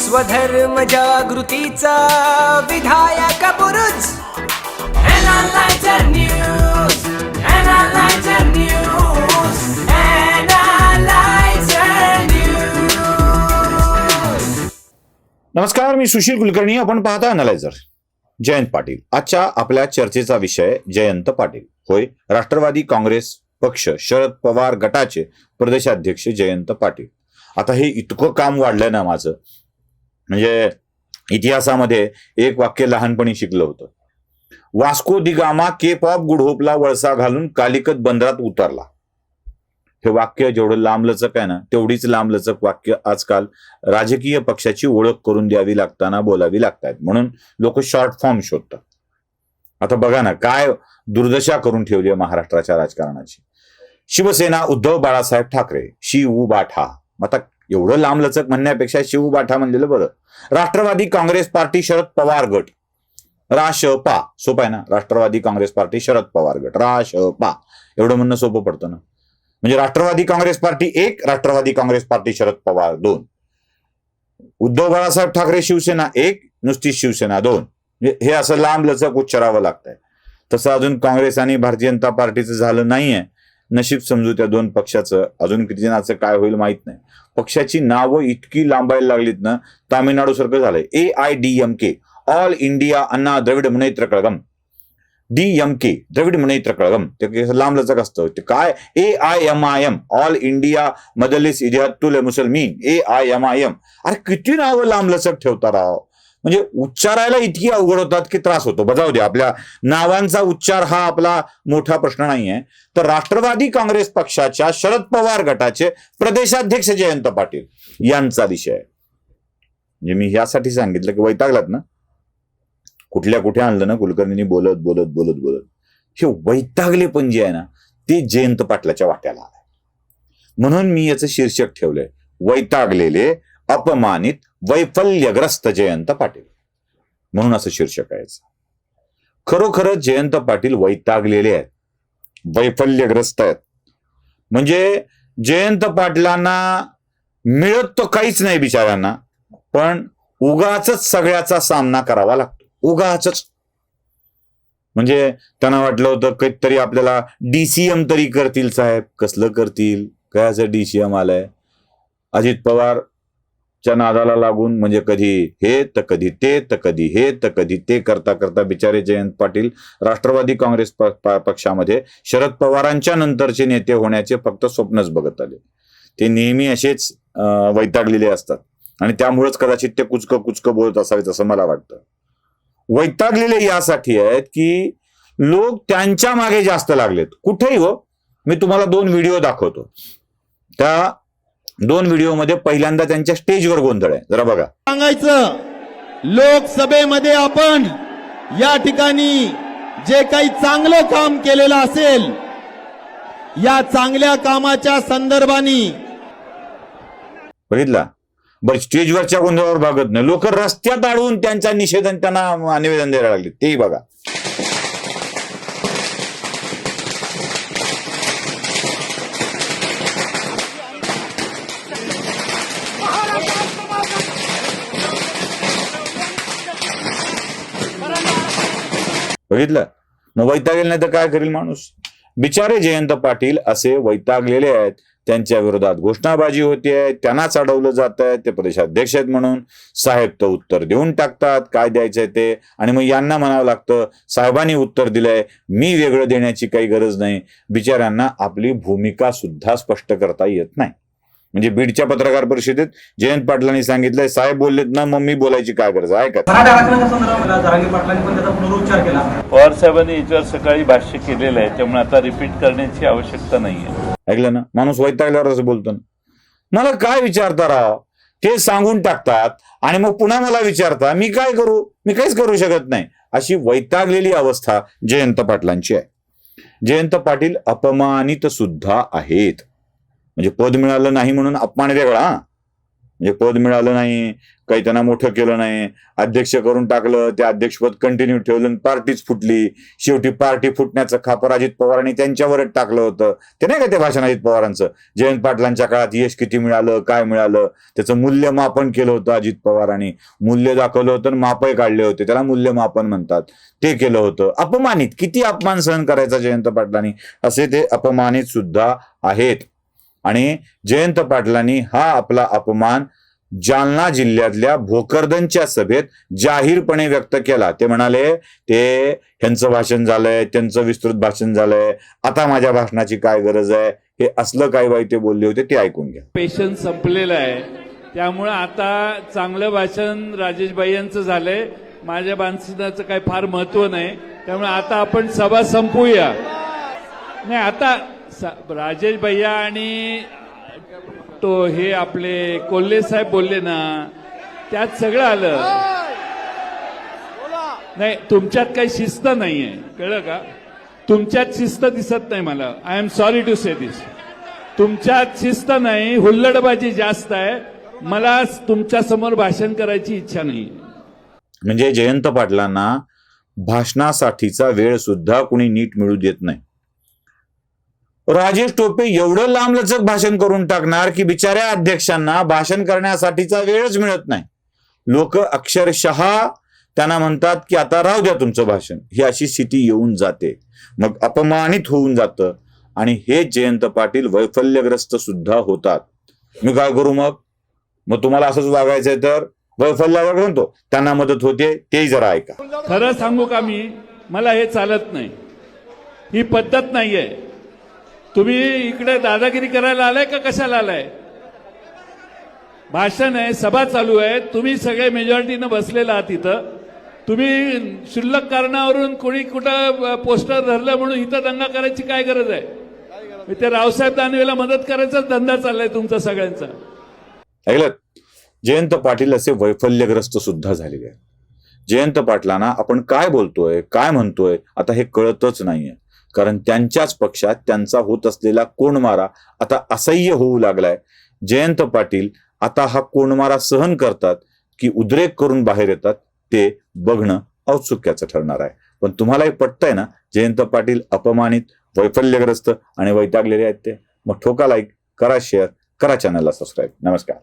स्वधर्म जागृतीचा विधायक बुरुज. नमस्कार मी सुशील कुलकर्णी. आपण पाहता अनालायझर जयंत पाटील. आजच्या आपल्या चर्चेचा विषय जयंत पाटील. होय राष्ट्रवादी काँग्रेस पक्ष शरद पवार गटाचे प्रदेशाध्यक्ष जयंत पाटील. आता हे इतकं काम वाढलंय ना माझं. म्हणजे इतिहासामध्ये एक वाक्य लहानपणी शिकलं होतं. Vasco da Gama Cape of गुडहोपला वळसा घालून कालिकत बंदरात उतरला. हे वाक्य जेवढं लांबलचक आहे ना तेवढीच लांबलचक वाक्य आजकाल राजकीय पक्षाची ओळख करून द्यावी लागताना बोलावी लागतात म्हणून लोक शॉर्ट फॉर्म शोधतात. आता बघा ना काय दुर्दशा करून ठेवली आहे महाराष्ट्राच्या राजकारणाची. शिवसेना उद्धव बाळासाहेब ठाकरे शिव बाठा. आता एवढं लांबलचक म्हणण्यापेक्षा शिवबाठा म्हणलेलं बरं. राष्ट्रवादी काँग्रेस पार्टी शरद पवार गट. राश पा सोपं आहे ना? राष्ट्रवादी काँग्रेस पार्टी शरद पवार गट. राश पा एवढं म्हणणं सोपं पडतं ना? म्हणजे राष्ट्रवादी काँग्रेस पार्टी एक राष्ट्रवादी काँग्रेस पार्टी शरद पवार दोन. उद्धव बाळासाहेब ठाकरे शिवसेना एक नुसती शिवसेना दोन. म्हणजे हे असं लांब लचक उच्चारावं लागतंय. तसं अजून काँग्रेस आणि भारतीय जनता पार्टीचं झालं नाहीये. नशीब समजू त्या दोन पक्षाचं. अजून किती जणांचं काय होईल माहीत नाही. पक्षाची नावं इतकी लांबायला लागलीत ना तामिळनाडू सारखं झालंय. A I D M K All India Anna Dravida Munnetra Kazhagam D M K Dravida Munnetra Kazhagam ते लांब लचक असतं. ते काय? A I M I M All India Majlis Ittehadul Muslimeen A I M I M अरे किती नावं लांब लचक ठेवता राव. म्हणजे उच्चारायला इतकी अवघड होतात की त्रास होतो. बजाव दे आपल्या नावांचा उच्चार हा आपला मोठा प्रश्न नाहीये. तर राष्ट्रवादी काँग्रेस पक्षाच्या शरद पवार गटाचे प्रदेशाध्यक्ष जयंत पाटील यांचा विषय आहे. म्हणजे मी यासाठी सांगितलं की वैतागलात ना. कुठल्या कुठे आणलं ना कुलकर्णींनी बोलत बोलत बोलत बोलत. हे वैतागले पण जे आहे ना ते जयंत पाटलाच्या वाट्याला आलं म्हणून मी याचं शीर्षक ठेवलंय. वैतागलेले अपमानित वैफल्यग्रस्त जयंत पाटील. म्हणून असं शीर्षक आहे खरोखरच जयंत पाटील वैतागलेले आहेत. वैफल्यग्रस्त आहेत. म्हणजे जयंत पाटलांना मिळत तो काहीच नाही बिचाऱ्यांना पण उगाच सगळ्याचा सामना करावा लागतो. उगाच म्हणजे त्यांना वाटलं होतं काहीतरी आपल्याला डीसीएम तरी करतील साहेब. कसलं करतील? काय असं डीसीएम आलंय? अजित पवार च्या नादाला लागून म्हणजे कधी हे तर कधी ते तर कधी हे तर कधी ते करता करता बिचारे जयंत पाटील राष्ट्रवादी काँग्रेस पक्षामध्ये शरद पवारांच्या नंतरचे नेते होण्याचे फक्त स्वप्नच बघत आले. ते नेहमी असेच वैतागलेले असतात. आणि त्यामुळेच कदाचित ते कुचकं कुचकं बोलत असावेत असं मला वाटतं. वैतागलेले यासाठी आहेत की लोक त्यांच्या मागे जास्त लागलेत. कुठेही हो मी तुम्हाला दोन व्हिडिओ दाखवतो. त्या दोन व्हिडिओमध्ये पहिल्यांदा त्यांच्या स्टेजवर गोंधळ आहे. जरा बघा. सांगायचं लोकसभेमध्ये आपण या ठिकाणी जे काही चांगलं काम केलेलं असेल या चांगल्या कामाच्या संदर्भाने बघितला? बरं स्टेजवरच्या गोंधळावर भागत नाही. लोक रस्त्यात अडवून त्यांचा निषेध आणि त्यांना निवेदन द्यायला लागले. तेही बघा. बघितलं? मग वैतागेल नाही तर काय करेल माणूस? बिचारे जयंत पाटील असे वैतागलेले आहेत. त्यांच्या विरोधात घोषणाबाजी होतीये त्यांनाच अडवलं जात आहे ते प्रदेशाध्यक्ष आहेत म्हणून. साहेब तर उत्तर देऊन टाकतात. काय द्यायचंय ते? आणि मग यांना म्हणावं लागतं साहेबांनी उत्तर दिलंय. मी वेगळं देण्याची काही गरज नाही. बिचाऱ्यांना आपली भूमिका सुद्धा स्पष्ट करता येत नाही. म्हणजे बीडच्या पत्रकार परिषदेत जयंत पाटलांनी सांगितलंय साहेब बोललेत ना मग मी बोलायची काय गरज आहे? का मराठा आरक्षणाच्या संदर्भात जरांगे पाटलांनी पण त्याचा पुनरुच्चार केला. पवार साहेबांनी याच्यावर सकाळी भाष्य केलेलं आहे त्यामुळे आता रिपीट करण्याची आवश्यकता नाहीये. ऐकलं ना? माणूस वैतागल्यावर असं बोलतो ना. मला काय विचारता राव? ते सांगून टाकतात आणि मग पुन्हा मला विचारता मी काय करू? मी काहीच करू शकत नाही. अशी वैतागलेली अवस्था जयंत पाटलांची आहे. जयंत पाटील अपमानित सुद्धा आहेत. म्हणजे पद मिळालं नाही म्हणून अपमान वेगळा म्हणजे पद मिळालं नाही काही त्यांना मोठं केलं नाही अध्यक्ष करून टाकलं ते अध्यक्षपद कंटिन्यू ठेवलं पार्टीच फुटली. शेवटी पार्टी फुटण्याचं खापर अजित पवारांनी त्यांच्यावरच टाकलं होतं. ते नाही का ते भाषण अजित पवारांचं? जयंत पाटलांच्या काळात यश किती मिळालं काय मिळालं? त्याचं मूल्यमापन केलं होतं अजित पवारांनी. मूल्य दाखवलं होतं आणि मापही काढले होते. त्याला मूल्यमापन म्हणतात. ते केलं होतं. अपमानित. किती अपमान सहन करायचा जयंत पाटलांनी? असे ते अपमानित सुद्धा आहेत. आणि जयंत पाटलांनी हा आपला अपमान जालना जिल्ह्यातल्या भोकरदनच्या सभेत जाहीरपणे व्यक्त केला. ते म्हणाले ते ह्यांचं भाषण झालंय त्यांचं विस्तृत भाषण झालंय. आता माझ्या भाषणाची काय गरज आहे? हे असलं काय बाई ते बोलले होते ते ऐकून घ्या. पेशन संपलेलं आहे. त्यामुळे आता चांगलं भाषण राजेशबाई यांचं झालंय. माझ्या भाषणाचं काही फार महत्त्व नाही. त्यामुळे आता आपण सभा संपूया. नाही आता राजेश भैया आणि तो हे आपले कोल्हे साहेब बोलले ना त्यात सगळं आलं. नाही तुमच्यात काही शिस्त नाहीये. कळलं का? तुमच्यात शिस्त दिसत नाही मला. I am sorry to say this तुमच्यात शिस्त नाही हुल्लडबाजी जास्त आहे. मला तुमच्यासमोर भाषण करायची इच्छा नाही. म्हणजे जयंत पाटलांना भाषणासाठीचा वेळ सुद्धा कुणी नीट मिळू देत नाही. राजेश टोपे एवढं लांबलचक भाषण करून टाकणार की बिचाऱ्या अध्यक्षांना भाषण करण्यासाठीचा वेळच मिळत नाही. लोक अक्षरशः त्यांना म्हणतात की आता राहू द्या तुमचं भाषण. ही अशी स्थिती येऊन जाते. मग अपमानित होऊन जातं. आणि हे जयंत पाटील वैफल्यग्रस्त सुद्धा होतात. मी काय करू मग? मग तुम्हाला असंच वागायचंय तर? वैफल्यावर म्हणतो त्यांना मदत होते तेही जरा ऐका. खरं सांगू का मी? मला हे चालत नाही. ही पद्धत नाहीये. तुम्ही इकडे दादागिरी करायला आलाय का कशाला आलाय? भाषण आहे सभा चालू आहे. तुम्ही सगळे मेजॉरिटीनं बसलेला आहात इथं. तुम्ही शुल्लक कारणावरून कोणी कुठं पोस्टर धरलं म्हणून इथं दंगा करायची काय गरज आहे? ते रावसाहेब दानवेला मदत करायचाच धंदा चाललाय तुमचा सगळ्यांचा. ऐकलं? जयंत पाटील असे वैफल्यग्रस्त सुद्धा झालेले आहेत. जयंत पाटलांना आपण काय बोलतोय काय म्हणतोय आता हे कळतच नाहीये. कारण त्यांच्याच पक्षात त्यांचा होत असलेला कोणमारा आता असह्य होऊ लागलाय. जयंत पाटील आता हा कोणमारा सहन करतात की उद्रेक करून बाहेर येतात ते बघणं औत्सुक्याचं ठरणार आहे. पण तुम्हालाही पटतंय ना जयंत पाटील अपमानित वैफल्यग्रस्त आणि वैतागलेले आहेत ते. मग ठोका लाईक करा शेअर करा चॅनलला सबस्क्राईब नमस्कार.